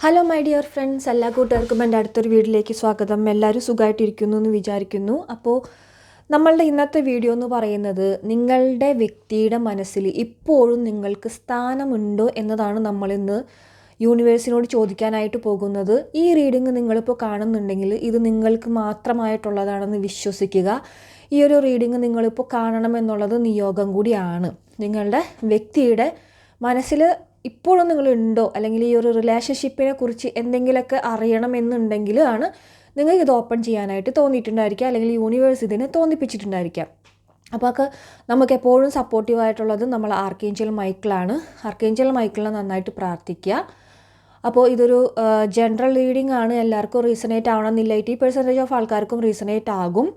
Hello my dear friends എല്ലാ കൂട്ടുകാർക്കും എന്റെ അടുത്തൊരു വീട്ടിലേക്ക് സ്വാഗതം. എല്ലാവരും സുഖമായിട്ടിരിക്കുന്നു എന്ന് വിചാരിക്കുന്നു. അപ്പോൾ നമ്മളുടെ ഇന്നത്തെ വീഡിയോ എന്ന് പറയുന്നത് നിങ്ങളുടെ വ്യക്തിയുടെ മനസ്സിൽ ഇപ്പോഴും നിങ്ങൾക്ക് സ്ഥാനമുണ്ടോ എന്നതാണ് നമ്മളിന്ന് യൂണിവേഴ്സിനോട് ചോദിക്കാനായിട്ട് പോകുന്നത്. ഈ റീഡിങ് നിങ്ങളിപ്പോൾ കാണുന്നുണ്ടെങ്കിൽ ഇത് നിങ്ങൾക്ക് മാത്രമായിട്ടുള്ളതാണെന്ന് വിശ്വസിക്കുക. ഈ ഒരു റീഡിങ് നിങ്ങളിപ്പോൾ കാണണം എന്നുള്ളത് നിയോഗം കൂടിയാണ്. നിങ്ങളുടെ വ്യക്തിയുടെ മനസ്സിൽ ഇപ്പോഴും നിങ്ങളുണ്ടോ? അല്ലെങ്കിൽ ഈ ഒരു റിലേഷൻഷിപ്പിനെ കുറിച്ച് എന്തെങ്കിലുമൊക്കെ അറിയണമെന്നുണ്ടെങ്കിൽ ആണ് നിങ്ങൾക്ക് ഇത് ഓപ്പൺ ചെയ്യാനായിട്ട് തോന്നിയിട്ടുണ്ടായിരിക്കുക. അല്ലെങ്കിൽ യൂണിവേഴ്സ് ഇതിനെ തോന്നിപ്പിച്ചിട്ടുണ്ടായിരിക്കാം അപ്പോൾ ഒക്കെ നമുക്ക് എപ്പോഴും സപ്പോർട്ടീവ് ആയിട്ടുള്ളത് നമ്മൾ ആർക്കേഞ്ചൽ മൈക്കിളാണ് ആർക്കേഞ്ചൽ മൈക്കിളിനെ നന്നായിട്ട് പ്രാർത്ഥിക്കുക. അപ്പോൾ ഇതൊരു ജനറൽ റീഡിംഗ് ആണ്. എല്ലാവർക്കും റീസണേറ്റ് ആവണമെന്നില്ല. എയ്റ്റി പെർസെന്റേജ് ഓഫ് ആൾക്കാർക്കും റീസണേറ്റ് ആകും.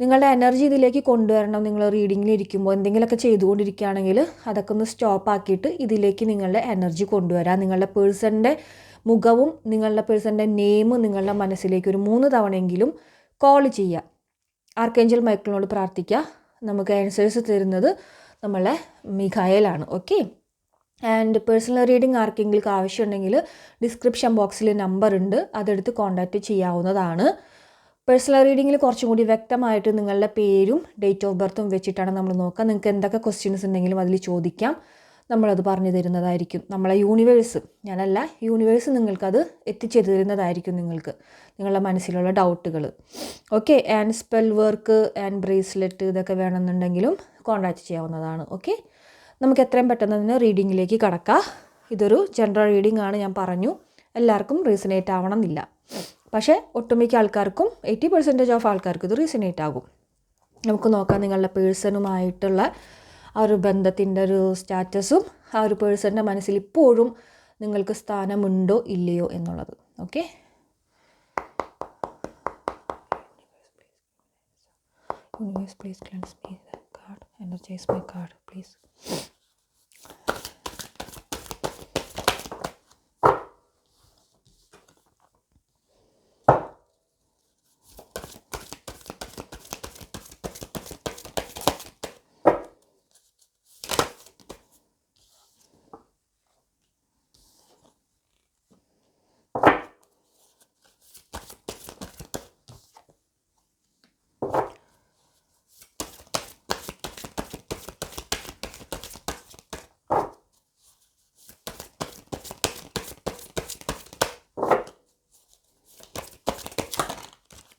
നിങ്ങളുടെ എനർജി ഇതിലേക്ക് കൊണ്ടുവരണം. നിങ്ങൾ റീഡിങ്ങിൽ ഇരിക്കുമ്പോൾ എന്തെങ്കിലുമൊക്കെ ചെയ്തുകൊണ്ടിരിക്കുകയാണെങ്കിൽ അതൊക്കെ ഒന്ന് സ്റ്റോപ്പ് ആക്കിയിട്ട് ഇതിലേക്ക് നിങ്ങളുടെ എനർജി കൊണ്ടുവരാം. നിങ്ങളുടെ പേഴ്സണിന്റെ മുഖവും നിങ്ങളുടെ പേഴ്സണിന്റെ നെയിമും നിങ്ങളുടെ മനസ്സിലേക്ക് ഒരു മൂന്ന് തവണയെങ്കിലും കോൾ ചെയ്യുക. ആർക്കേഞ്ചൽ മൈക്കിളിനോട് പ്രാർത്ഥിക്കുക. നമുക്ക് ആൻസേഴ്സ് തരുന്നത് നമ്മളെ മിഖായലാണ്. ഓക്കെ ആൻഡ് പേഴ്സണൽ റീഡിംഗ് ആർക്കെങ്കിലും ആവശ്യമുണ്ടെങ്കിൽ ഡിസ്ക്രിപ്ഷൻ ബോക്സിൽ നമ്പർ ഉണ്ട്. അതെടുത്ത് കോൺടാക്റ്റ് ചെയ്യാവുന്നതാണ്. പേഴ്സണൽ റീഡിങ്ങിൽ കുറച്ചും കൂടി വ്യക്തമായിട്ട് നിങ്ങളുടെ പേരും ഡേറ്റ് ഓഫ് ബർത്തും വെച്ചിട്ടാണ് നമ്മൾ നോക്കുക. നിങ്ങൾക്ക് എന്തൊക്കെ ക്വസ്റ്റ്യൻസ് ഉണ്ടെങ്കിലും അതിൽ ചോദിക്കാം. നമ്മളത് പറഞ്ഞു തരുന്നതായിരിക്കും. നമ്മളെ യൂണിവേഴ്സ് ഞാനല്ല യൂണിവേഴ്സ് നിങ്ങൾക്കത് എത്തിച്ചു തരുന്നതായിരിക്കും നിങ്ങൾക്ക്. നിങ്ങളുടെ മനസ്സിലുള്ള ഡൗട്ടുകൾ okay and spell work and bracelet ഇതൊക്കെ വേണമെന്നുണ്ടെങ്കിലും കോൺടാക്റ്റ് ചെയ്യാവുന്നതാണ്. ഓക്കെ നമുക്ക് എത്രയും പെട്ടെന്ന് തന്നെ റീഡിങ്ങിലേക്ക് കടക്കാം. ഇതൊരു ജനറൽ റീഡിംഗ് ആണ് ഞാൻ പറഞ്ഞു. എല്ലാവർക്കും റീസണേറ്റ് ആവണം എന്നില്ല പക്ഷേ ഒട്ടുമിക്ക ആൾക്കാർക്കും എയ്റ്റി പെർസെന്റേജ് ഓഫ് ആൾക്കാർക്ക് ഇത് റീസണേറ്റ് ആകും. നമുക്ക് നോക്കാം നിങ്ങളുടെ പേഴ്സണുമായിട്ടുള്ള ആ ഒരു ബന്ധത്തിന്റെ ഒരു സ്റ്റാറ്റസും ആ ഒരു പേഴ്സണിന്റെ മനസ്സിൽ ഇപ്പോഴും നിങ്ങൾക്ക് സ്ഥാനമുണ്ടോ ഇല്ലയോ എന്നുള്ളത്. Okay? Universe please cleanse me card energize my card card,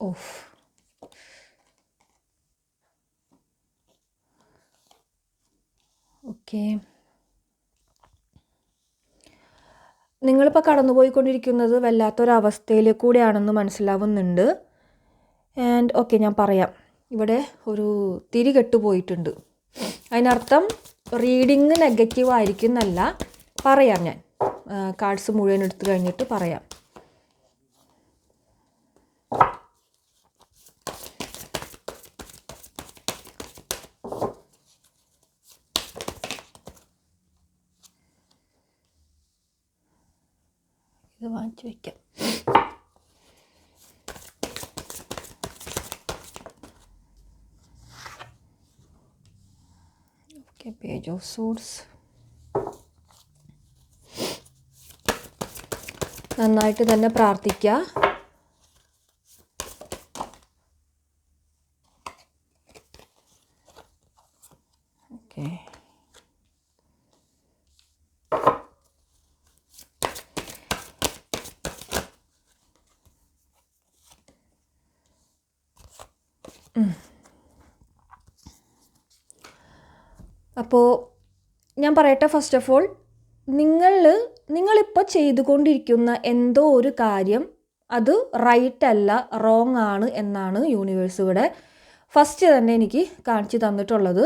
of okay നിങ്ങളിപ്പോൾ കടന്നുപോയിക്കൊണ്ടിരിക്കുന്നത് വല്ലാത്തൊരവസ്ഥയിൽ കൂടെയാണെന്ന് മനസ്സിലാവുന്നുണ്ട്. ആൻഡ് ഓക്കെ ഞാൻ പറയാം. ഇവിടെ ഒരു തിരി കെട്ടുപോയിട്ടുണ്ട്. അതിനർത്ഥം റീഡിങ് നെഗറ്റീവ് ആയിരിക്കും എന്നല്ല പറയാം ഞാൻ. കാർഡ്സ് മുഴുവൻ എടുത്തു കഴിഞ്ഞിട്ട് പറയാം. ഇത് വാങ്ങിച്ചു വയ്ക്കാം ഓക്കെ പേജ് ഓഫ് സൂട്ട്സ് നന്നായിട്ട് തന്നെ പ്രാർത്ഥിക്കുക ഓക്കെ അപ്പോൾ ഞാൻ പറയട്ടെ ഫസ്റ്റ് ഓഫ് ഓൾ നിങ്ങൾ നിങ്ങളിപ്പോൾ ചെയ്തുകൊണ്ടിരിക്കുന്ന എന്തോ ഒരു കാര്യം അത് റൈറ്റ് അല്ല റോങ് ആണ് എന്നാണ് യൂണിവേഴ്സ് ഇവിടെ ഫസ്റ്റ് തന്നെ എനിക്ക് കാണിച്ചു തന്നിട്ടുള്ളത്.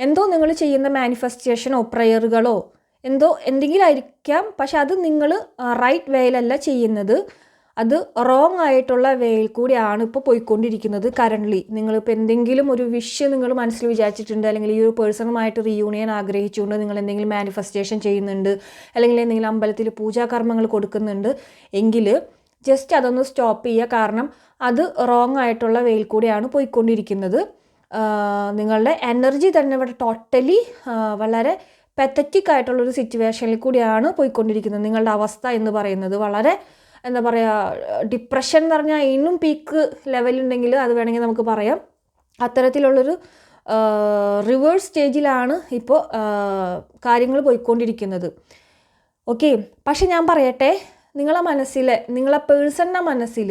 എന്തോ നിങ്ങൾ ചെയ്യുന്ന മാനിഫെസ്റ്റേഷനോ പ്രയറുകളോ എന്തോ എന്തെങ്കിലും ആയിരിക്കാം പക്ഷെ അത് നിങ്ങൾ റൈറ്റ് വേയിലല്ല ചെയ്യുന്നത്. അത് റോങ് ആയിട്ടുള്ള വേയിൽ കൂടിയാണ് ഇപ്പോൾ പോയിക്കൊണ്ടിരിക്കുന്നത് കറന്റ്ലി നിങ്ങളിപ്പോൾ എന്തെങ്കിലും ഒരു വിഷ് നിങ്ങൾ മനസ്സിൽ വിചാരിച്ചിട്ടുണ്ട് അല്ലെങ്കിൽ ഈ ഒരു പേഴ്സണുമായിട്ട് റീയൂണിയൻ ആഗ്രഹിച്ചുകൊണ്ട് നിങ്ങൾ എന്തെങ്കിലും മാനിഫെസ്റ്റേഷൻ ചെയ്യുന്നുണ്ട് അല്ലെങ്കിൽ എന്തെങ്കിലും അമ്പലത്തിൽ പൂജാകർമ്മങ്ങൾ കൊടുക്കുന്നുണ്ട് എങ്കിൽ ജസ്റ്റ് അതൊന്ന് സ്റ്റോപ്പ് ചെയ്യുക. കാരണം അത് റോങ് ആയിട്ടുള്ള വെയിൽ കൂടിയാണ് പോയിക്കൊണ്ടിരിക്കുന്നത്. നിങ്ങളുടെ എനർജി തന്നെ ഇവിടെ ടോട്ടലി വളരെ പെത്തറ്റിക് ആയിട്ടുള്ളൊരു സിറ്റുവേഷനിൽ കൂടിയാണ് പോയിക്കൊണ്ടിരിക്കുന്നത്. നിങ്ങളുടെ അവസ്ഥ എന്ന് പറയുന്നത് വളരെ എന്താ പറയുക ഡിപ്രഷൻ എന്ന് പറഞ്ഞാൽ ഇന്നും പീക്ക് ലെവലുണ്ടെങ്കിൽ അത് വേണമെങ്കിൽ നമുക്ക് പറയാം. അത്തരത്തിലുള്ളൊരു റിവേഴ്സ് സ്റ്റേജിലാണ് ഇപ്പോൾ കാര്യങ്ങൾ പോയിക്കൊണ്ടിരിക്കുന്നത്. ഓക്കെ പക്ഷെ ഞാൻ പറയട്ടെ നിങ്ങളെ മനസ്സിലെ നിങ്ങളെ പേഴ്സണിന്റെ മനസ്സിൽ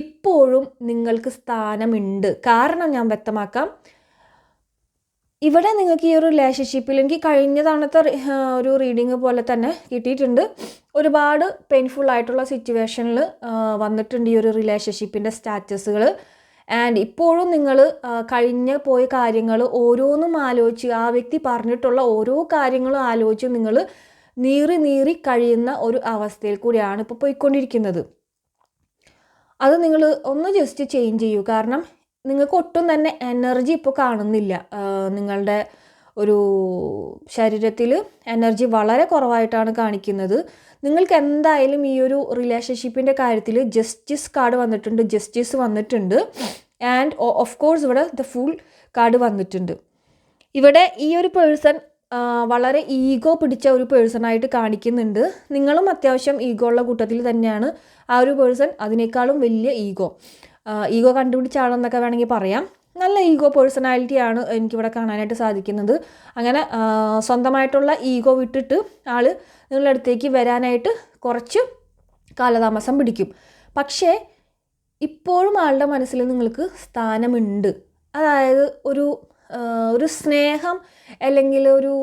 ഇപ്പോഴും നിങ്ങൾക്ക് സ്ഥാനമുണ്ട്. കാരണം ഞാൻ വ്യക്തമാക്കാം ഇവിടെ നിങ്ങൾക്ക് ഈ ഒരു റിലേഷൻഷിപ്പിൽ എനിക്ക് കഴിഞ്ഞ തവണത്തെ ഒരു റീഡിങ് പോലെ തന്നെ കിട്ടിയിട്ടുണ്ട്. ഒരുപാട് പെയിൻഫുൾ ആയിട്ടുള്ള സിറ്റുവേഷനിൽ വന്നിട്ടുണ്ട് ഈ ഒരു റിലേഷൻഷിപ്പിന്റെ സ്റ്റാറ്റസുകൾ ആൻഡ് ഇപ്പോഴും നിങ്ങൾ കഴിഞ്ഞ പോയ കാര്യങ്ങൾ ഓരോന്നും ആലോചിച്ച് ആ വ്യക്തി പറഞ്ഞിട്ടുള്ള ഓരോ കാര്യങ്ങളും ആലോചിച്ച് നിങ്ങൾ നീറി നീറി കഴിയുന്ന ഒരു അവസ്ഥയിൽ കൂടിയാണ് ഇപ്പോൾ പോയിക്കൊണ്ടിരിക്കുന്നത്. അത് നിങ്ങൾ ഒന്ന് ജസ്റ്റ് ചേഞ്ച് ചെയ്യൂ. കാരണം നിങ്ങൾക്ക് ഒട്ടും തന്നെ എനർജി ഇപ്പോൾ കാണുന്നില്ല. നിങ്ങളുടെ ഒരു ശരീരത്തിൽ എനർജി വളരെ കുറവായിട്ടാണ് കാണിക്കുന്നത്. നിങ്ങൾക്ക് എന്തായാലും ഈ ഒരു റിലേഷൻഷിപ്പിന്റെ കാര്യത്തിൽ ജസ്റ്റിസ് കാർഡ് വന്നിട്ടുണ്ട് ജസ്റ്റിസ് വന്നിട്ടുണ്ട്. ആൻഡ് ഓഫ് കോഴ്സ് ഇവിടെ ദ ഫുൾ കാർഡ് വന്നിട്ടുണ്ട്. ഇവിടെ ഈ ഒരു പേഴ്സൺ വളരെ ഈഗോ പിടിച്ച ഒരു പേഴ്സണായിട്ട് കാണിക്കുന്നുണ്ട്. നിങ്ങളും അത്യാവശ്യം ഈഗോ ഉള്ള കൂട്ടത്തിൽ തന്നെയാണ് ആ ഒരു പേഴ്സൺ അതിനേക്കാളും വലിയ ഈഗോ ഈഗോ കണ്ടുപിടിച്ചാണെന്നൊക്കെ വേണമെങ്കിൽ പറയാം. നല്ല ഈഗോ പേഴ്സണാലിറ്റിയാണ് എനിക്കിവിടെ കാണാനായിട്ട് സാധിക്കുന്നത്. അങ്ങനെ സ്വന്തമായിട്ടുള്ള ഈഗോ വിട്ടിട്ട് ആൾ നിങ്ങളുടെ അടുത്തേക്ക് വരാനായിട്ട് കുറച്ച് കാലതാമസം പിടിക്കും. പക്ഷേ ഇപ്പോഴും ആളുടെ മനസ്സിൽ നിങ്ങൾക്ക് സ്ഥാനമുണ്ട്. അതായത് ഒരു ഒരു സ്നേഹം അല്ലെങ്കിൽ ഒരു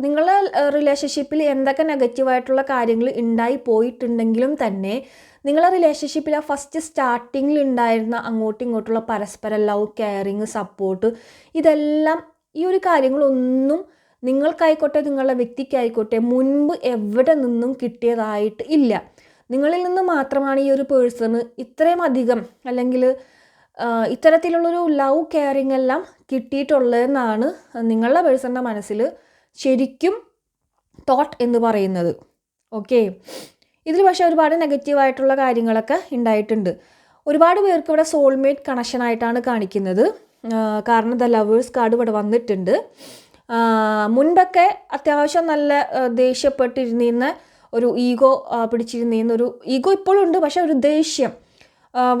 നിങ്ങളുടെ റിലേഷൻഷിപ്പിൽ എന്തൊക്കെ നെഗറ്റീവായിട്ടുള്ള കാര്യങ്ങൾ ഉണ്ടായി പോയിട്ടുണ്ടെങ്കിലും തന്നെ നിങ്ങളെ റിലേഷൻഷിപ്പിൽ ആ ഫസ്റ്റ് സ്റ്റാർട്ടിങ്ങിൽ ഉണ്ടായിരുന്ന അങ്ങോട്ടും ഇങ്ങോട്ടുള്ള പരസ്പര ലവ് കെയറിങ് സപ്പോർട്ട് ഇതെല്ലാം ഈ ഒരു കാര്യങ്ങളൊന്നും നിങ്ങൾക്കായിക്കോട്ടെ നിങ്ങളുടെ വ്യക്തിക്കായിക്കോട്ടെ മുൻപ് എവിടെ നിന്നും കിട്ടിയതായിട്ട് ഇല്ല. നിങ്ങളിൽ നിന്ന് മാത്രമാണ് ഈ ഒരു പേഴ്സണ് ഇത്രയും അധികം അല്ലെങ്കിൽ ഇത്തരത്തിലുള്ളൊരു ലവ് കെയറിങ് എല്ലാം കിട്ടിയിട്ടുള്ളതെന്നാണ് നിങ്ങളുടെ പേഴ്സണിന്റെ മനസ്സിൽ ശരിക്കും തോട്ട് എന്ന് പറയുന്നത്. ഓക്കെ ഇതിൽ പക്ഷേ ഒരുപാട് നെഗറ്റീവായിട്ടുള്ള കാര്യങ്ങളൊക്കെ ഉണ്ടായിട്ടുണ്ട്. ഒരുപാട് പേർക്ക് ഇവിടെ സോൾമേറ്റ് കണക്ഷൻ ആയിട്ടാണ് കാണിക്കുന്നത്. കാരണം ദ ലവേഴ്സ് കാർഡ് ഇവിടെ വന്നിട്ടുണ്ട്. മുൻപൊക്കെ അത്യാവശ്യം നല്ല ദേഷ്യപ്പെട്ടിരുന്നിരുന്ന ഒരു ഈഗോ പിടിച്ചിരുന്നിരുന്ന ഒരു ഈഗോ ഇപ്പോഴും ഉണ്ട് പക്ഷേ ഒരു ദേഷ്യം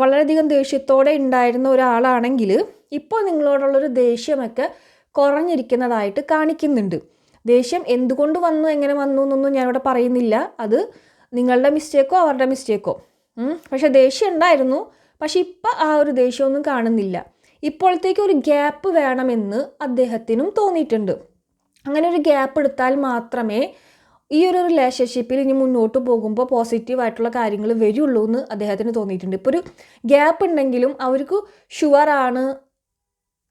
വളരെയധികം ദേഷ്യത്തോടെ ഉണ്ടായിരുന്ന ഒരാളാണെങ്കിൽ ഇപ്പോൾ നിങ്ങളോടുള്ളൊരു ദേഷ്യമൊക്കെ കുറഞ്ഞിരിക്കുന്നതായിട്ട് കാണിക്കുന്നുണ്ട്. ദേഷ്യം എന്തുകൊണ്ട് വന്നു എങ്ങനെ വന്നു എന്നൊന്നും ഞാനിവിടെ പറയുന്നില്ല. അത് നിങ്ങളുടെ മിസ്റ്റേക്കോ അവരുടെ മിസ്റ്റേക്കോ പക്ഷെ ദേഷ്യം ഉണ്ടായിരുന്നു. പക്ഷെ ഇപ്പം ആ ഒരു ദേഷ്യമൊന്നും കാണുന്നില്ല. ഇപ്പോഴത്തേക്ക് ഒരു ഗ്യാപ്പ് വേണമെന്ന് അദ്ദേഹത്തിനും തോന്നിയിട്ടുണ്ട്. അങ്ങനെ ഒരു ഗ്യാപ്പ് എടുത്താൽ മാത്രമേ ഈ ഒരു റിലേഷൻഷിപ്പിൽ ഇനി മുന്നോട്ട് പോകുമ്പോൾ പോസിറ്റീവായിട്ടുള്ള കാര്യങ്ങൾ വരുള്ളൂ എന്ന് അദ്ദേഹത്തിന് തോന്നിയിട്ടുണ്ട്. ഇപ്പോൾ ഒരു ഗ്യാപ്പ് ഉണ്ടെങ്കിലും അവർക്ക് ഷുവറാണ്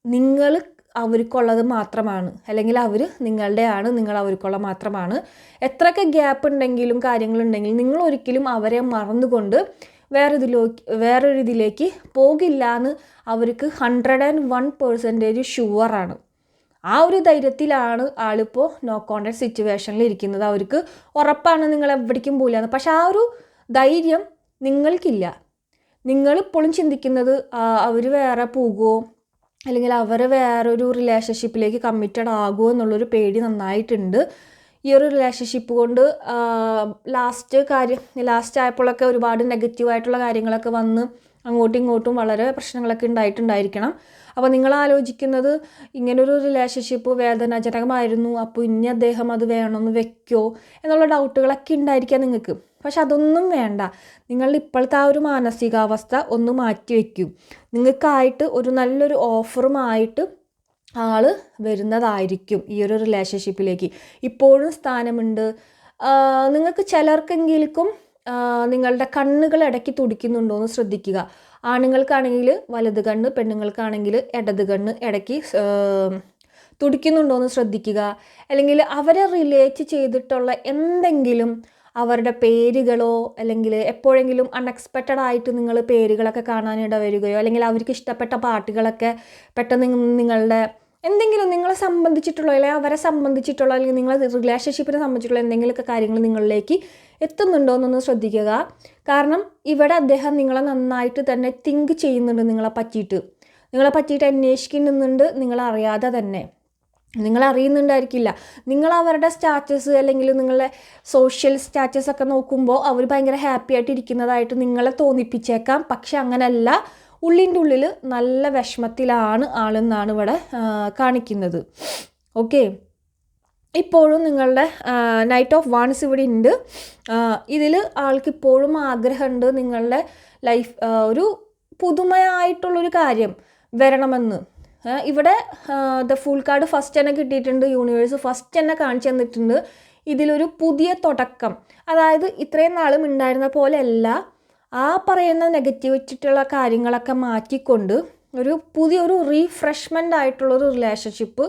നിങ്ങൾ അവർക്കുള്ളത് മാത്രമാണ്. അല്ലെങ്കിൽ അവർ നിങ്ങളുടെയാണ് നിങ്ങൾ അവർക്കുള്ള മാത്രമാണ്. എത്രയൊക്കെ ഗ്യാപ്പ് ഉണ്ടെങ്കിലും കാര്യങ്ങളുണ്ടെങ്കിലും നിങ്ങൾ ഒരിക്കലും അവരെ മറന്നുകൊണ്ട് വേറെ ഇതിലോ വേറൊരു ഇതിലേക്ക് പോകില്ല എന്ന് അവർക്ക് ഹൺഡ്രഡ് ആൻഡ് വൺ പേഴ്സന്റേജ് ഷുവറാണ് ആ ഒരു ധൈര്യത്തിലാണ് ആളിപ്പോൾ നോ കോണ്ടാക്ട് സിറ്റുവേഷനിൽ ഇരിക്കുന്നത്. അവർക്ക് ഉറപ്പാണ് നിങ്ങൾ എവിടേക്കും പോയില്ല പക്ഷേ ആ ഒരു ധൈര്യം നിങ്ങൾക്കില്ല. നിങ്ങളിപ്പോഴും ചിന്തിക്കുന്നത് അവർ വേറെ പോകുമോ അല്ലെങ്കിൽ അവർ വേറൊരു റിലേഷൻഷിപ്പിലേക്ക് കമ്മിറ്റഡ് ആകുമോ എന്നുള്ളൊരു പേടി നന്നായിട്ടുണ്ട്. ഈ ഒരു റിലേഷൻഷിപ്പ് കൊണ്ട് ലാസ്റ്റ് കാര്യം ലാസ്റ്റ് ആയപ്പോഴൊക്കെ ഒരുപാട് നെഗറ്റീവായിട്ടുള്ള കാര്യങ്ങളൊക്കെ വന്ന് അങ്ങോട്ടും ഇങ്ങോട്ടും വളരെ പ്രശ്നങ്ങളൊക്കെ ഉണ്ടായിട്ടുണ്ടായിരിക്കണം. അപ്പോൾ നിങ്ങൾ ആലോചിക്കുന്നത് ഇങ്ങനൊരു റിലേഷൻഷിപ്പ് വേദനാജനകമായിരുന്നു അപ്പോൾ ഇനി അദ്ദേഹം അത് വേണമെന്ന് വെക്കോ എന്നുള്ള ഡൗട്ടുകളൊക്കെ ഉണ്ടായിരിക്കാം നിങ്ങൾക്ക്. പക്ഷെ അതൊന്നും വേണ്ട. നിങ്ങളുടെ ഇപ്പോഴത്തെ ആ ഒരു മാനസികാവസ്ഥ ഒന്ന് മാറ്റി വയ്ക്കും നിങ്ങൾക്കായിട്ട് ഒരു നല്ലൊരു ഓഫറുമായിട്ട് ആൾ വരുന്നതായിരിക്കും ഈ ഒരു റിലേഷൻഷിപ്പിലേക്ക് ഇപ്പോഴും സ്ഥാനമുണ്ട്. നിങ്ങൾക്ക് ചിലർക്കെങ്കിലും നിങ്ങളുടെ കണ്ണുകൾ ഇടയ്ക്ക് തുടിക്കുന്നുണ്ടോ എന്ന് ശ്രദ്ധിക്കുക. ആണുങ്ങൾക്കാണെങ്കിൽ വലത് കണ്ണ് പെണ്ണുങ്ങൾക്കാണെങ്കിൽ ഇടത് കണ്ണ് ഇടയ്ക്ക് തുടിക്കുന്നുണ്ടോ എന്ന് ശ്രദ്ധിക്കുക. അല്ലെങ്കിൽ അവരെ റിലേറ്റ് ചെയ്തിട്ടുള്ള എന്തെങ്കിലും അവരുടെ പേരുകളോ അല്ലെങ്കിൽ എപ്പോഴെങ്കിലും അൺഎക്സ്പെക്റ്റഡ് ആയിട്ട് നിങ്ങൾ പേരുകളൊക്കെ കാണാനിട വരികയോ അല്ലെങ്കിൽ അവർക്ക് ഇഷ്ടപ്പെട്ട പാട്ടുകളൊക്കെ പെട്ടെന്ന് നിങ്ങളുടെ എന്തെങ്കിലും നിങ്ങളെ സംബന്ധിച്ചിട്ടുള്ള അല്ലെങ്കിൽ അവരെ സംബന്ധിച്ചിട്ടുള്ള അല്ലെങ്കിൽ നിങ്ങളെ റിലേഷൻഷിപ്പിനെ സംബന്ധിച്ചിട്ടുള്ള എന്തെങ്കിലുമൊക്കെ കാര്യങ്ങൾ നിങ്ങളിലേക്ക് എത്തുന്നുണ്ടോ എന്നൊന്ന് ശ്രദ്ധിക്കുക. കാരണം ഇവിടെ അദ്ദേഹം നിങ്ങളെ നന്നായിട്ട് തന്നെ തിങ്ക് ചെയ്യുന്നുണ്ട് നിങ്ങളെ പറ്റിയിട്ട്. നിങ്ങളെ പറ്റിയിട്ട് അന്വേഷിക്കുന്നുണ്ട് നിങ്ങളറിയാതെ തന്നെ. നിങ്ങൾ അറിയുന്നുണ്ടായിരിക്കില്ല. നിങ്ങൾ അവരുടെ സ്റ്റാറ്റസ് അല്ലെങ്കിൽ നിങ്ങളുടെ സോഷ്യൽ സ്റ്റാറ്റസ് ഒക്കെ നോക്കുമ്പോൾ അവർ ഭയങ്കര ഹാപ്പി ആയിട്ട് ഇരിക്കുന്നതായിട്ട് നിങ്ങളെ തോന്നിപ്പിച്ചേക്കാം. പക്ഷെ അങ്ങനല്ല. ഉള്ളിന്റെ ഉള്ളിൽ നല്ല വിഷമത്തിലാണ് ആളെന്നാണ് ഇവിടെ കാണിക്കുന്നത്. ഓക്കെ. ഇപ്പോഴും നിങ്ങളുടെ നൈറ്റ് ഓഫ് വാൺസ് ഇവിടെ ഉണ്ട്. ഇതിൽ ആൾക്ക് ഇപ്പോഴും ആഗ്രഹമുണ്ട് നിങ്ങളുടെ ലൈഫ് ഒരു പുതുമയായിട്ടുള്ളൊരു കാര്യം വരണമെന്ന്. ഇവിടെ ദ ഫുൾ കാർഡ് ഫസ്റ്റ് തന്നെ കിട്ടിയിട്ടുണ്ട് യൂണിവേഴ്സ് ഫസ്റ്റ് തന്നെ കാണിച്ചു തന്നിട്ടുണ്ട്. ഇതിലൊരു പുതിയ തുടക്കം. അതായത് ഇത്രയും നാളും ഉണ്ടായിരുന്ന പോലെയല്ല ആ പറയുന്ന നെഗറ്റിവിറ്റിട്ടുള്ള കാര്യങ്ങളൊക്കെ മാറ്റിക്കൊണ്ട് ഒരു പുതിയൊരു റീഫ്രഷ്മെന്റ് ആയിട്ടുള്ളൊരു റിലേഷൻഷിപ്പ്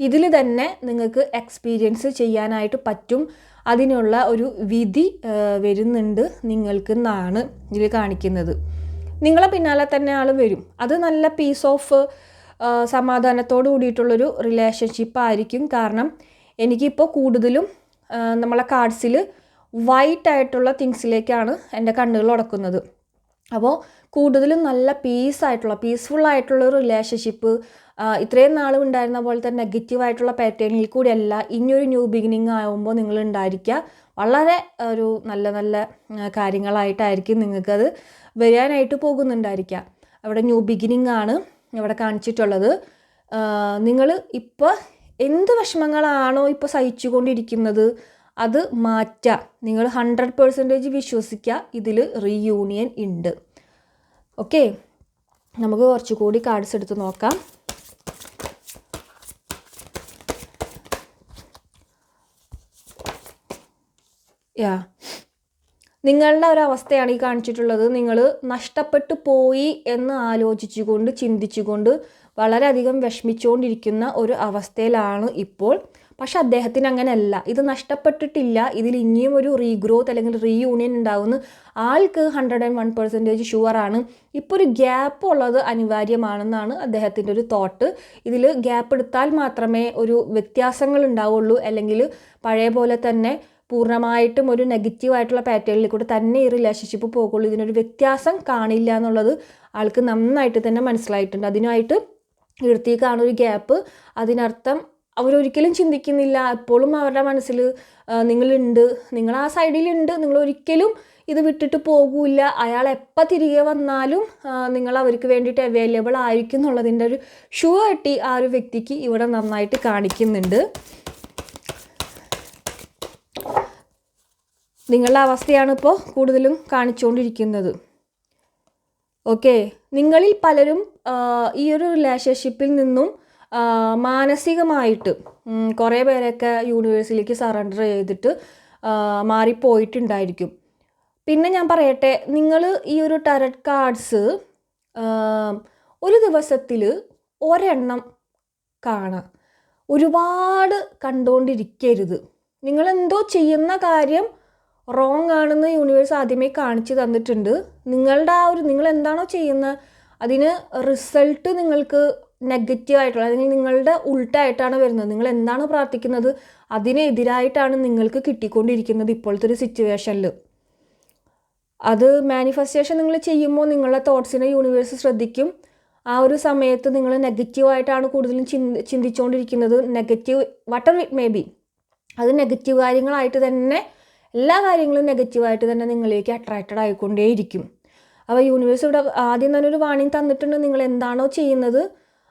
ഇതിൽ തന്നെ നിങ്ങൾക്ക് എക്സ്പീരിയൻസ് ചെയ്യാനായിട്ട് പറ്റും. അതിനുള്ള ഒരു വിധി വരുന്നുണ്ട് നിങ്ങൾക്ക് എന്നാണ് ഇതിൽ കാണിക്കുന്നത്. നിങ്ങളെ പിന്നാലെ തന്നെ ആൾ വരും. അത് നല്ല പീസ് ഓഫ് സമാധാനത്തോട് കൂടിയിട്ടുള്ളൊരു റിലേഷൻഷിപ്പ് ആയിരിക്കും. കാരണം എനിക്കിപ്പോൾ കൂടുതലും നമ്മളെ കാർഡ്സിൽ വൈറ്റ് ആയിട്ടുള്ള തിങ്സിലേക്കാണ് എന്റെ കണ്ണുകൾ ഉടക്കുന്നത്. അപ്പോൾ കൂടുതലും നല്ല പീസ് ആയിട്ടുള്ള പീസ്ഫുൾ ആയിട്ടുള്ള റിലേഷൻഷിപ്പ് ഇത്രയും നാളും ഉണ്ടായിരുന്ന പോലെ തന്നെ നെഗറ്റീവ് ആയിട്ടുള്ള പാറ്റേണിൽ കൂടിയല്ല ഇനിയൊരു ന്യൂ ബിഗിനിങ് ആകുമ്പോൾ നിങ്ങൾ ഉണ്ടായിരിക്കുക. വളരെ ഒരു നല്ല നല്ല കാര്യങ്ങളായിട്ടായിരിക്കും നിങ്ങൾക്കത് വരാനായിട്ട് പോകുന്നുണ്ടായിരിക്കുക. അവിടെ ന്യൂ ബിഗിനിങ് ആണ് ഇവിടെ കാണിച്ചിട്ടുള്ളത്. നിങ്ങൾ ഇപ്പോൾ എന്ത് വിഷമങ്ങളാണോ ഇപ്പോൾ സഹിച്ചുകൊണ്ടിരിക്കുന്നത് അത് മാറ്റുക നിങ്ങൾ ഹൺഡ്രഡ് പേഴ്സന്റേജ് വിശ്വസിക്കുക ഇതിൽ റീയൂണിയൻ ഉണ്ട് ഓക്കെ നമുക്ക് കുറച്ചുകൂടി കാർഡ്സ് എടുത്ത് നോക്കാം. യാ നിങ്ങളുടെ ഒരു അവസ്ഥയാണ് ഈ കാണിച്ചിട്ടുള്ളത്. നിങ്ങൾ നഷ്ടപ്പെട്ടു പോയി എന്ന് ആലോചിച്ചുകൊണ്ട് ചിന്തിച്ചുകൊണ്ട് വളരെയധികം വിഷമിച്ചുകൊണ്ടിരിക്കുന്ന ഒരു അവസ്ഥയിലാണ് ഇപ്പോൾ പക്ഷെ അദ്ദേഹത്തിന് അങ്ങനെയല്ല ഇത് നഷ്ടപ്പെട്ടിട്ടില്ല. ഇതിൽ ഇനിയും ഒരു റീഗ്രോത്ത് അല്ലെങ്കിൽ റീയൂണിയൻ ഉണ്ടാവുമെന്ന് ആൾക്ക് ഹൺഡ്രഡ് ആൻഡ് വൺ പെർസെന്റേജ് ഷുവറാണ് ഇപ്പോൾ ഒരു ഗ്യാപ്പ് ഉള്ളത് അനിവാര്യമാണെന്നാണ് അദ്ദേഹത്തിന്റെ ഒരു തോട്ട് ഇതിൽ ഗ്യാപ്പ് എടുത്താൽ മാത്രമേ ഒരു വ്യത്യാസങ്ങൾ ഉണ്ടാവുള്ളൂ. അല്ലെങ്കിൽ പഴയ പോലെ തന്നെ പൂർണമായിട്ടും ഒരു നെഗറ്റീവായിട്ടുള്ള പാറ്റേണിൽ കൂടെ തന്നെ ഈ റിലേഷൻഷിപ്പ് പോകുള്ളൂ. ഇതിനൊരു വ്യത്യാസം കാണില്ല എന്നുള്ളത് ആൾക്ക് നന്നായിട്ട് തന്നെ മനസ്സിലായിട്ടുണ്ട്. അതിനായിട്ട് എടുത്തേക്കാണ് ഒരു ഗ്യാപ്പ് അതിനർത്ഥം അവരൊരിക്കലും ചിന്തിക്കുന്നില്ല. എപ്പോഴും അവരുടെ മനസ്സിൽ നിങ്ങളുണ്ട്. നിങ്ങൾ ആ സൈഡിലുണ്ട്. നിങ്ങൾ ഒരിക്കലും ഇത് വിട്ടിട്ട് പോകില്ല. അയാൾ എപ്പോൾ തിരികെ വന്നാലും നിങ്ങൾ അവർക്ക് വേണ്ടിയിട്ട് അവൈലബിൾ ആയിരിക്കും എന്നുള്ളതിന്റെ ഒരു ഷുവർട്ടി ആ ഒരു വ്യക്തിക്ക് ഇവിടെ നന്നായിട്ട് കാണിക്കുന്നുണ്ട്. നിങ്ങളുടെ അവസ്ഥയാണ് ഇപ്പോൾ കൂടുതലും കാണിച്ചുകൊണ്ടിരിക്കുന്നത് ഓക്കെ നിങ്ങളിൽ പലരും ഈ ഒരു റിലേഷൻഷിപ്പിൽ നിന്നും മാനസികമായിട്ട് കുറേ പേരൊക്കെ യൂണിവേഴ്സിലേക്ക് സറണ്ടർ ചെയ്തിട്ട് മാറിപ്പോയിട്ടുണ്ടായിരിക്കും. പിന്നെ ഞാൻ പറയട്ടെ നിങ്ങൾ ഈ ഒരു ടരറ്റ് കാർഡ്സ് ഒരു ദിവസത്തിൽ ഒരെണ്ണം കാണാം. ഒരുപാട് കണ്ടുകൊണ്ടിരിക്കരുത് നിങ്ങളെന്തോ ചെയ്യുന്ന കാര്യം റോങ് ആണെന്ന് യൂണിവേഴ്സ് ആദ്യമേ കാണിച്ചു തന്നിട്ടുണ്ട്. നിങ്ങളുടെ ആ ഒരു നിങ്ങൾ എന്താണോ ചെയ്യുന്നത് അതിന് റിസൾട്ട് നിങ്ങൾക്ക് നെഗറ്റീവ് ആയിട്ടുള്ള അല്ലെങ്കിൽ നിങ്ങളുടെ ഉൾട്ടായിട്ടാണ് വരുന്നത്. നിങ്ങൾ എന്താണ് പ്രാർത്ഥിക്കുന്നത്? അതിനെതിരായിട്ടാണ് നിങ്ങൾക്ക് കിട്ടിക്കൊണ്ടിരിക്കുന്നത് ഇപ്പോഴത്തെ ഒരു സിറ്റുവേഷനിൽ അത് മാനിഫെസ്റ്റേഷൻ നിങ്ങൾ ചെയ്യുമ്പോൾ നിങ്ങളുടെ തോട്ട്സിനെ യൂണിവേഴ്സ് ശ്രദ്ധിക്കും. ആ ഒരു സമയത്ത് നിങ്ങൾ നെഗറ്റീവായിട്ടാണ് കൂടുതലും ചിന്തി ചിന്തിച്ചുകൊണ്ടിരിക്കുന്നത് negative whatever it may be അത് നെഗറ്റീവ് കാര്യങ്ങളായിട്ട് തന്നെ എല്ലാ കാര്യങ്ങളും നെഗറ്റീവായിട്ട് തന്നെ നിങ്ങളിലേക്ക് അട്രാക്റ്റഡ് ആയിക്കൊണ്ടേയിരിക്കും. അപ്പോൾ യൂണിവേഴ്സ് ഇവിടെ ആദ്യം തന്നെ ഒരു വാണിംഗ് തന്നിട്ടുണ്ട്. നിങ്ങൾ എന്താണോ ചെയ്യുന്നത്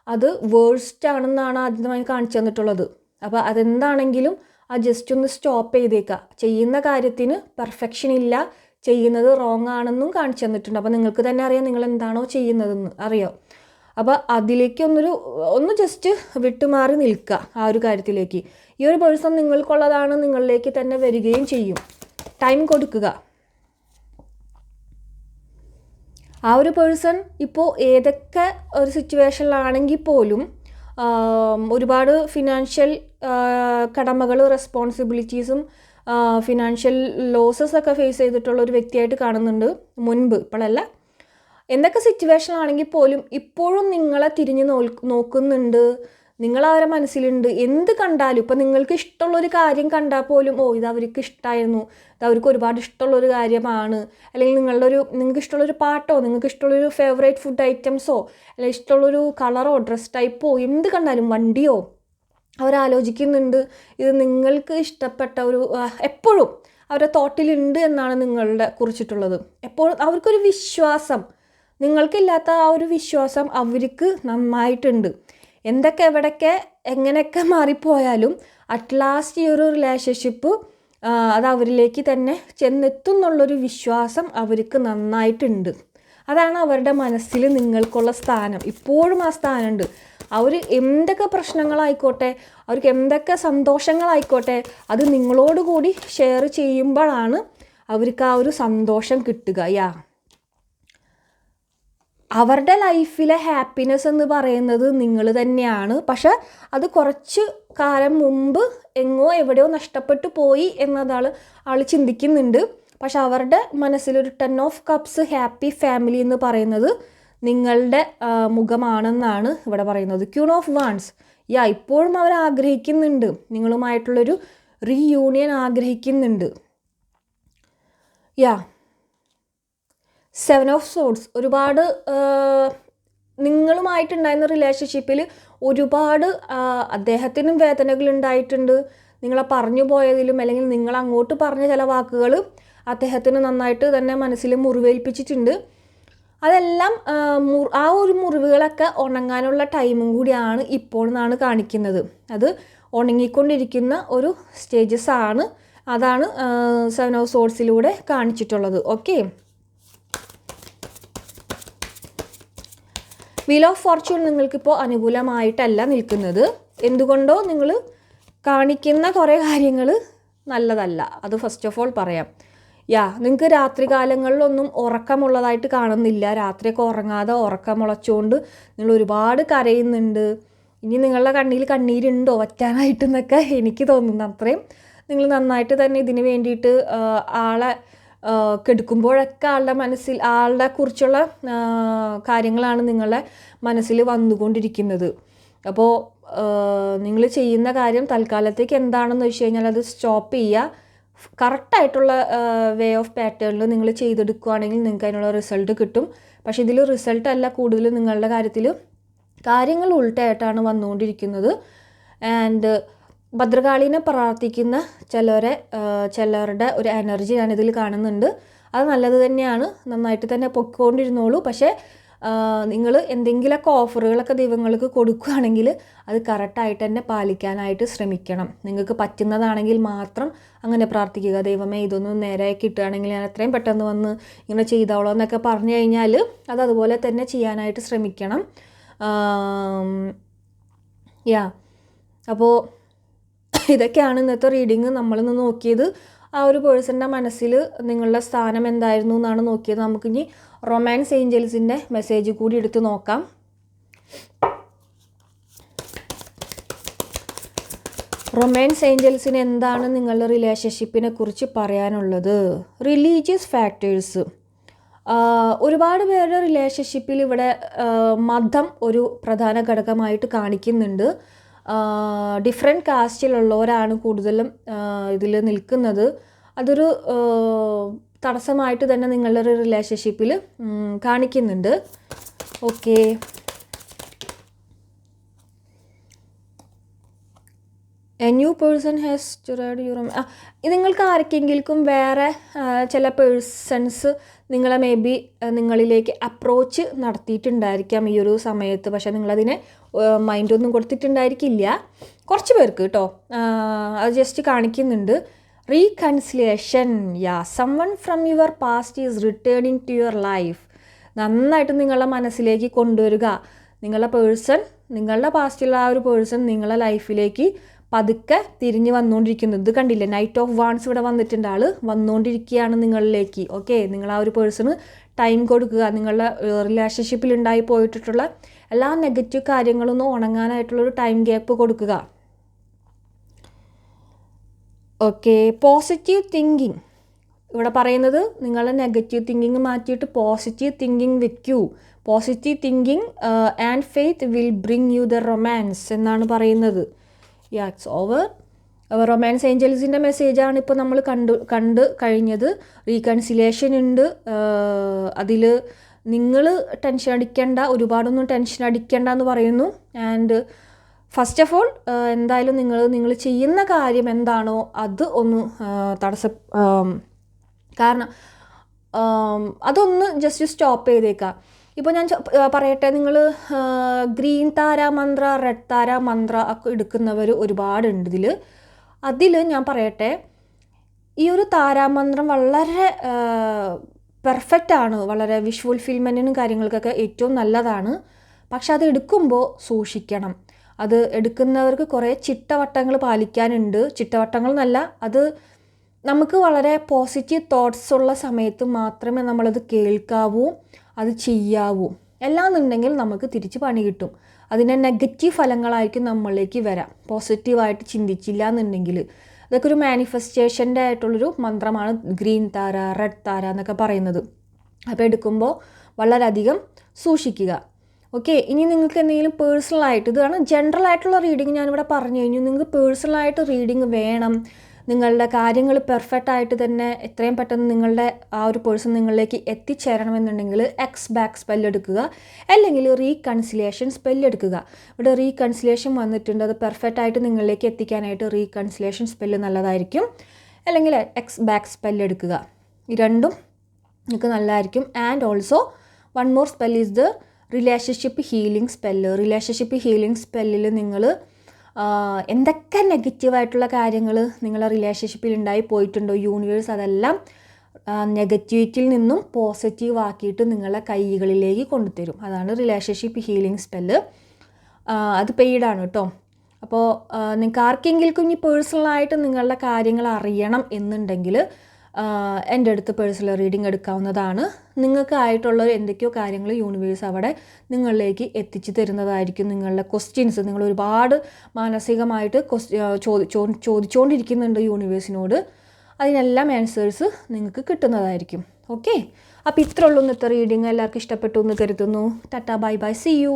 അത് വേഴ്സ്റ്റ് ആണെന്നാണ് ആദ്യമായി കാണിച്ചു തന്നിട്ടുള്ളത്. അപ്പോൾ അതെന്താണെങ്കിലും ആ ജസ്റ്റ് ഒന്ന് സ്റ്റോപ്പ് ചെയ്തേക്കുക ചെയ്യുന്ന കാര്യത്തിന് പെർഫെക്ഷൻ ഇല്ല. ചെയ്യുന്നത് റോങ് ആണെന്നും കാണിച്ചു തന്നിട്ടുണ്ട്. അപ്പോൾ നിങ്ങൾക്ക് തന്നെ അറിയാം നിങ്ങൾ എന്താണോ ചെയ്യുന്നതെന്ന്. അറിയാം. അപ്പോൾ അതിലേക്ക് ഒന്നൊരു ഒന്ന് ജസ്റ്റ് വിട്ടുമാറി നിൽക്കുക ആ ഒരു കാര്യത്തിലേക്ക്. ഈ ഒരു പേഴ്സൺ നിങ്ങൾക്കുള്ളതാണ് നിങ്ങളിലേക്ക് തന്നെ വരികയും ചെയ്യും. ടൈം കൊടുക്കുക. ആ ഒരു പേഴ്സൺ ഇപ്പോൾ ഏതൊക്കെ ഒരു സിറ്റുവേഷനിലാണെങ്കിൽ പോലും ഒരുപാട് ഫിനാൻഷ്യൽ കടമകൾ റെസ്പോൺസിബിലിറ്റീസും ഫിനാൻഷ്യൽ ലോസസ് ഒക്കെ ഫേസ് ചെയ്തിട്ടുള്ള ഒരു വ്യക്തിയായിട്ട് കാണുന്നുണ്ട് മുൻപ് ഇപ്പോഴല്ല. എന്തൊക്കെ സിറ്റുവേഷനാണെങ്കിൽ പോലും ഇപ്പോഴും നിങ്ങളെ തിരിഞ്ഞ് നോക്കുന്നുണ്ട്? നിങ്ങൾ അവരെ മനസ്സിലുണ്ട്. എന്ത് കണ്ടാലും ഇപ്പം നിങ്ങൾക്ക് ഇഷ്ടമുള്ളൊരു കാര്യം കണ്ടാൽ പോലും ഓ ഇത് അവർക്ക് ഇഷ്ടമായിരുന്നു ഇത് അവർക്ക് ഒരുപാട് ഇഷ്ടമുള്ളൊരു കാര്യമാണ്. അല്ലെങ്കിൽ നിങ്ങളുടെ ഒരു നിങ്ങൾക്ക് ഇഷ്ടമുള്ളൊരു പാട്ടോ നിങ്ങൾക്ക് ഇഷ്ടമുള്ളൊരു ഫേവറേറ്റ് ഫുഡ് ഐറ്റംസോ അല്ലെങ്കിൽ ഇഷ്ടമുള്ളൊരു കളറോ ഡ്രസ് ടൈപ്പോ എന്ത് കണ്ടാലും വണ്ടിയോ അവരാലോചിക്കുന്നുണ്ട്. ഇത് നിങ്ങൾക്ക് ഇഷ്ടപ്പെട്ട ഒരു എപ്പോഴും അവരുടെ തോട്ടിലുണ്ട് എന്നാണ് നിങ്ങളുടെ കുറിച്ചിട്ടുള്ളത്. എപ്പോഴും അവർക്കൊരു വിശ്വാസം. നിങ്ങൾക്കില്ലാത്ത ആ ഒരു വിശ്വാസം അവർക്ക് നന്നായിട്ടുണ്ട്. എന്തൊക്കെ എവിടെയൊക്കെ എങ്ങനെയൊക്കെ മാറിപ്പോയാലും അറ്റ് ലാസ്റ്റ് ഈ ഒരു റിലേഷൻഷിപ്പ് അത് അവരിലേക്ക് തന്നെ ചെന്നെത്തും എന്നുള്ളൊരു വിശ്വാസം അവർക്ക് നന്നായിട്ടുണ്ട്. അതാണ് അവരുടെ മനസ്സിൽ നിങ്ങൾക്കുള്ള സ്ഥാനം. ഇപ്പോഴും ആ സ്ഥാനമുണ്ട്. അവർ എന്തൊക്കെ പ്രശ്നങ്ങളായിക്കോട്ടെ അവർക്ക് എന്തൊക്കെ സന്തോഷങ്ങളായിക്കോട്ടെ അത് നിങ്ങളോട് കൂടി ഷെയർ ചെയ്യുമ്പോഴാണ് അവർക്ക് ആ ഒരു സന്തോഷം കിട്ടുക യാ അവരുടെ ലൈഫിലെ ഹാപ്പിനെസ് എന്ന് പറയുന്നത് നിങ്ങൾ തന്നെയാണ്. പക്ഷെ അത് കുറച്ച് കാലം മുമ്പ് എങ്ങോ എവിടെയോ നഷ്ടപ്പെട്ടു പോയി എന്നതാൾ ആൾ ചിന്തിക്കുന്നുണ്ട്. പക്ഷെ അവരുടെ മനസ്സിലൊരു ten of cups happy family എന്ന് പറയുന്നത് നിങ്ങളുടെ മുഖമാണെന്നാണ് ഇവിടെ പറയുന്നത്. ക്യൂൺ ഓഫ് വാൺസ് യാ ഇപ്പോഴും അവർ ആഗ്രഹിക്കുന്നുണ്ട്. നിങ്ങളുമായിട്ടുള്ളൊരു റീയൂണിയൻ ആഗ്രഹിക്കുന്നുണ്ട്. യാ സെവൻ ഓഫ് സോഡ്സ് ഒരുപാട് നിങ്ങളുമായിട്ടുണ്ടായിരുന്ന റിലേഷൻഷിപ്പിൽ ഒരുപാട് അദ്ദേഹത്തിനും വേദനകൾ ഉണ്ടായിട്ടുണ്ട് നിങ്ങളെ പറഞ്ഞു പോയതിലും അല്ലെങ്കിൽ നിങ്ങൾ അങ്ങോട്ട് പറഞ്ഞ ചില വാക്കുകൾ അദ്ദേഹത്തിന് നന്നായിട്ട് തന്നെ മനസ്സിൽ മുറിവേൽപ്പിച്ചിട്ടുണ്ട്. അതെല്ലാം ആ ഒരു മുറിവുകളൊക്കെ ഉണങ്ങാനുള്ള ടൈമും കൂടിയാണ് ഇപ്പോൾ എന്നാണ് കാണിക്കുന്നത്. അത് ഉണങ്ങിക്കൊണ്ടിരിക്കുന്ന ഒരു സ്റ്റേജസ് ആണ്. അതാണ് സെവൻ ഓഫ് സോഡ്സിലൂടെ കാണിച്ചിട്ടുള്ളത്. ഓക്കെ വീൽ ഓഫ് ഫോർച്യൂൺ നിങ്ങൾക്കിപ്പോൾ അനുകൂലമായിട്ടല്ല നിൽക്കുന്നത്. എന്തുകൊണ്ടോ നിങ്ങൾ കാണിക്കുന്ന കുറേ കാര്യങ്ങൾ നല്ലതല്ല. അത് ഫസ്റ്റ് ഓഫ് ഓൾ പറയാം. യാ നിങ്ങൾക്ക് രാത്രി കാലങ്ങളിലൊന്നും ഉറക്കമുള്ളതായിട്ട് കാണുന്നില്ല. രാത്രിയൊക്കെ ഉറങ്ങാതെ ഉറക്കം മുളച്ചുകൊണ്ട് നിങ്ങൾ ഒരുപാട് കരയുന്നുണ്ട്. ഇനി നിങ്ങളുടെ കണ്ണിൽ കണ്ണീരുണ്ടോ? വറ്റാനായിട്ടെന്നൊക്കെ എനിക്ക് തോന്നുന്നു അത്രയും. നിങ്ങൾ നന്നായിട്ട് തന്നെ ഇതിന് വേണ്ടിയിട്ട് ആളെ കെടുക്കുമ്പോഴൊക്കെ ആളുടെ മനസ്സിൽ ആളുടെ കുറിച്ചുള്ള കാര്യങ്ങളാണ് നിങ്ങളുടെ മനസ്സിൽ വന്നുകൊണ്ടിരിക്കുന്നത്. അപ്പോൾ നിങ്ങൾ ചെയ്യുന്ന കാര്യം തൽക്കാലത്തേക്ക് എന്താണെന്ന് വെച്ച് കഴിഞ്ഞാൽ അത് സ്റ്റോപ്പ് ചെയ്യുക. കറക്റ്റായിട്ടുള്ള വേ ഓഫ് പാറ്റേണിൽ നിങ്ങൾ ചെയ്തെടുക്കുകയാണെങ്കിൽ നിങ്ങൾക്ക് അതിനുള്ള റിസൾട്ട് കിട്ടും. പക്ഷേ ഇതിൽ റിസൾട്ട് അല്ല കൂടുതൽ നിങ്ങളുടെ കാര്യത്തിൽ കാര്യങ്ങൾ ഉൾട്ടയായിട്ടാണ് വന്നുകൊണ്ടിരിക്കുന്നത്. ആൻഡ് ഭദ്രകാളീനെ പ്രാർത്ഥിക്കുന്ന ചിലരെ ചിലരുടെ ഒരു എനർജി ഞാനിതിൽ കാണുന്നുണ്ട്. അത് നല്ലത് തന്നെയാണ്. നന്നായിട്ട് തന്നെ പൊക്കോണ്ടിരുന്നോളൂ പക്ഷേ നിങ്ങൾ എന്തെങ്കിലുമൊക്കെ ഓഫറുകളൊക്കെ ദൈവങ്ങൾക്ക് കൊടുക്കുകയാണെങ്കിൽ അത് കറക്റ്റായിട്ട് തന്നെ പാലിക്കാനായിട്ട് ശ്രമിക്കണം. നിങ്ങൾക്ക് പറ്റുന്നതാണെങ്കിൽ മാത്രം അങ്ങനെ പ്രാർത്ഥിക്കുക. ദൈവമേ ഇതൊന്നും നേരെ കിട്ടുകയാണെങ്കിൽ ഞാൻ എത്രയും പെട്ടെന്ന് വന്ന് ഇങ്ങനെ ചെയ്തോളോ എന്നൊക്കെ പറഞ്ഞു കഴിഞ്ഞാൽ അത് അതുപോലെ തന്നെ ചെയ്യാനായിട്ട് ശ്രമിക്കണം. യാ. അപ്പോൾ ഇതൊക്കെയാണ് ഇന്നത്തെ റീഡിങ്. നമ്മളിന്ന് നോക്കിയത് ആ ഒരു പേഴ്സന്റെ മനസ്സിൽ നിങ്ങളുടെ സ്ഥാനം എന്തായിരുന്നു എന്നാണ് നോക്കിയത്. നമുക്കിനി റൊമാൻസ് ഏഞ്ചൽസിന്റെ മെസ്സേജ് കൂടി എടുത്ത് നോക്കാം. റൊമാൻസ് ഏഞ്ചൽസിന് എന്താണ് നിങ്ങളുടെ റിലേഷൻഷിപ്പിനെ കുറിച്ച് പറയാനുള്ളത്? റിലീജിയസ് ഫാക്ടേഴ്സ് ഒരുപാട് പേരുടെ റിലേഷൻഷിപ്പിൽ ഇവിടെ മതം ഒരു പ്രധാന ഘടകമായിട്ട് കാണിക്കുന്നുണ്ട്. ഡിഫറെന്റ് കാസ്റ്റിലുള്ളവരാണ് കൂടുതലും ഇതിൽ നിൽക്കുന്നത്. അതൊരു തടസ്സമായിട്ട് തന്നെ നിങ്ങളുടെ ഒരു റിലേഷൻഷിപ്പിൽ കാണിക്കുന്നുണ്ട്. Okay a new person has tried യുറം നിങ്ങൾക്ക് ആർക്കെങ്കിലും വേറെ ആ, ചില പേഴ്സൺസ് നിങ്ങളെ മേ ബി നിങ്ങളിലേക്ക് അപ്രോച്ച് നടത്തിയിട്ടുണ്ടായിരിക്കാം ഈ ഒരു സമയത്ത്. പക്ഷേ നിങ്ങളതിനെ മൈൻഡൊന്നും കൊടുത്തിട്ടുണ്ടായിരിക്കില്ല. കുറച്ച് പേർക്ക് കേട്ടോ ആ, അത് ജസ്റ്റ് കാണിക്കുന്നുണ്ട്. Reconciliation yeah someone from your past is returning to your life നന്നായിട്ട് നിങ്ങളുടെ മനസ്സിലേക്ക് കൊണ്ടുവരിക. നിങ്ങളുടെ പേഴ്സൺ നിങ്ങളുടെ പാസ്റ്റിലുള്ള ആ ഒരു പേഴ്സൺ നിങ്ങളുടെ ലൈഫിലേക്ക് പതുക്കെ തിരിഞ്ഞ് വന്നുകൊണ്ടിരിക്കുന്നു ഇത് കണ്ടില്ലേ? നൈറ്റ് ഓഫ് വാൺസ് ഇവിടെ വന്നിട്ടുണ്ട്. ആൾ വന്നുകൊണ്ടിരിക്കുകയാണ് നിങ്ങളിലേക്ക്. ഓക്കെ നിങ്ങൾ ആ ഒരു പേഴ്സണ് ടൈം കൊടുക്കുക. നിങ്ങളുടെ റിലേഷൻഷിപ്പിൽ ഉണ്ടായി പോയിട്ടുള്ള എല്ലാ നെഗറ്റീവ് കാര്യങ്ങളൊന്നും ഉണങ്ങാനായിട്ടുള്ളൊരു ടൈം ഗ്യാപ്പ് കൊടുക്കുക. ഓക്കെ പോസിറ്റീവ് തിങ്കിങ് ഇവിടെ പറയുന്നത് നിങ്ങളുടെ നെഗറ്റീവ് തിങ്കിങ് മാറ്റിയിട്ട് പോസിറ്റീവ് തിങ്കിങ് വെക്കൂ. Positive thinking and faith will bring you the romance എന്നാണ് പറയുന്നത്. യാ ഇറ്റ്സ് ഓവർ റൊമാൻസ് ഏഞ്ചൽസിന്റെ മെസ്സേജാണ് ഇപ്പോൾ നമ്മൾ കണ്ടു കണ്ട് കഴിഞ്ഞത്. റീകൺസിലേഷൻ ഉണ്ട്. അതിൽ നിങ്ങൾ ടെൻഷൻ അടിക്കേണ്ട ഒരുപാടൊന്നും ടെൻഷൻ അടിക്കേണ്ട എന്ന് പറയുന്നു. ആൻഡ് ഫസ്റ്റ് ഓഫ് ഓൾ എന്തായാലും നിങ്ങൾ നിങ്ങൾ ചെയ്യുന്ന കാര്യം എന്താണോ അത് ഒന്ന് ആ, തടസ്സ ആം, കാരണം ആം, അതൊന്ന് ജസ്റ്റ് സ്റ്റോപ്പ് ചെയ്തേക്കാം. ഇപ്പോൾ ഞാൻ പറയട്ടെ നിങ്ങൾ ഗ്രീൻ താര മന്ത്ര റെഡ് താര മന്ത്ര ഒക്കെ എടുക്കുന്നവർ ഒരുപാടുണ്ട് ഇതിൽ അതിൽ ഞാൻ പറയട്ടെ ഈ ഒരു താരാമന്ത്രം വളരെ പെർഫെക്റ്റ് ആണ്. വളരെ വിഷ്വൽ ഫുൾഫിൽമെന്റിനും കാര്യങ്ങൾക്കൊക്കെ ഏറ്റവും നല്ലതാണ്. പക്ഷെ അത് എടുക്കുമ്പോൾ സൂക്ഷിക്കണം. അത് എടുക്കുന്നവർക്ക് കുറേ ചിട്ടവട്ടങ്ങൾ പാലിക്കാനുണ്ട്. ചിട്ടവട്ടങ്ങൾ എന്നല്ല അത് നമുക്ക് വളരെ പോസിറ്റീവ് തോട്ട്സ് ഉള്ള സമയത്ത് മാത്രമേ നമ്മളത് കേൾക്കാവൂ. അത് ചെയ്യാവൂ. അല്ലാന്നുണ്ടെങ്കിൽ നമുക്ക് തിരിച്ച് പണി കിട്ടും. അതിന്റെ നെഗറ്റീവ് ഫലങ്ങളായിരിക്കും നമ്മളിലേക്ക് വരാം. പോസിറ്റീവായിട്ട് ചിന്തിച്ചില്ല എന്നുണ്ടെങ്കിൽ. ഇതൊക്കെ ഒരു മാനിഫെസ്റ്റേഷന്റെ ആയിട്ടുള്ളൊരു മന്ത്രമാണ്. ഗ്രീൻ താര റെഡ് താര എന്നൊക്കെ പറയുന്നത്. അപ്പോൾ എടുക്കുമ്പോൾ വളരെയധികം സൂക്ഷിക്കുക. ഓക്കെ ഇനി നിങ്ങൾക്ക് എന്തെങ്കിലും പേഴ്സണലായിട്ട് ഇതാണ് ജനറൽ ആയിട്ടുള്ള റീഡിങ് ഞാനിവിടെ പറഞ്ഞു കഴിഞ്ഞു. നിങ്ങൾക്ക് പേഴ്സണലായിട്ട് റീഡിങ് വേണം. നിങ്ങളുടെ കാര്യങ്ങൾ പെർഫെക്റ്റ് ആയിട്ട് തന്നെ എത്രയും പെട്ടെന്ന് നിങ്ങളുടെ ആ ഒരു പേഴ്സൺ നിങ്ങളിലേക്ക് എത്തിച്ചേരണമെന്നുണ്ടെങ്കിൽ എക്സ് ബാക്ക് സ്പെൽ എടുക്കുക. അല്ലെങ്കിൽ റീകൺസിലേഷൻ സ്പെൽ എടുക്കുക. ഇവിടെ റീകൺസിലേഷൻ വന്നിട്ടുണ്ട്. അത് പെർഫെക്റ്റ് ആയിട്ട് നിങ്ങളിലേക്ക് എത്തിക്കാനായിട്ട് റീകൺസിലേഷൻ സ്പെല്ല് നല്ലതായിരിക്കും. അല്ലെങ്കിൽ എക്സ് ബാക്ക് സ്പെൽ എടുക്കുക. ഈ രണ്ടും നിങ്ങൾക്ക് നല്ലതായിരിക്കും. And also one more spell is the relationship healing spell relationship healing സ്പെല്ലിൽ നിങ്ങൾ എന്തൊക്കെ നെഗറ്റീവായിട്ടുള്ള കാര്യങ്ങൾ നിങ്ങളുടെ റിലേഷൻഷിപ്പിൽ ഉണ്ടായി പോയിട്ടുണ്ടോ? യൂണിവേഴ്സ് അതെല്ലാം നെഗറ്റിവിറ്റിയിൽ നിന്നും പോസിറ്റീവ് ആക്കിയിട്ട് നിങ്ങളെ കൈകളിലേക്ക് കൊണ്ടുതരും. അതാണ് റിലേഷൻഷിപ്പ് ഹീലിംഗ് സ്പെല്ല് അത് പെയ്ഡാണ് കേട്ടോ അപ്പോൾ നിങ്ങൾക്ക് ആർക്കെങ്കിലും ഇനി പേഴ്സണലായിട്ട് നിങ്ങളുടെ കാര്യങ്ങൾ അറിയണം എന്നുണ്ടെങ്കിൽ എന്റെ അടുത്ത് പേഴ്സണൽ റീഡിംഗ് എടുക്കാവുന്നതാണ്. നിങ്ങൾക്കായിട്ടുള്ള എന്തൊക്കെയോ കാര്യങ്ങൾ യൂണിവേഴ്സ് അവിടെ നിങ്ങളിലേക്ക് എത്തിച്ചു തരുന്നതായിരിക്കും. നിങ്ങളുടെ ക്വസ്റ്റ്യൻസ് നിങ്ങൾ ഒരുപാട് മാനസികമായിട്ട് ചോദിച്ചുകൊണ്ടിരിക്കുന്നുണ്ട് യൂണിവേഴ്സിനോട് അതിനെല്ലാം ആൻസേഴ്സ് നിങ്ങൾക്ക് കിട്ടുന്നതായിരിക്കും. ഓക്കെ അപ്പോൾ ഇത്രയുള്ളൂ ഇന്നത്തെ റീഡിങ് എല്ലാവർക്കും ഇഷ്ടപ്പെട്ടു എന്ന് കരുതുന്നു. Tata bye bye see you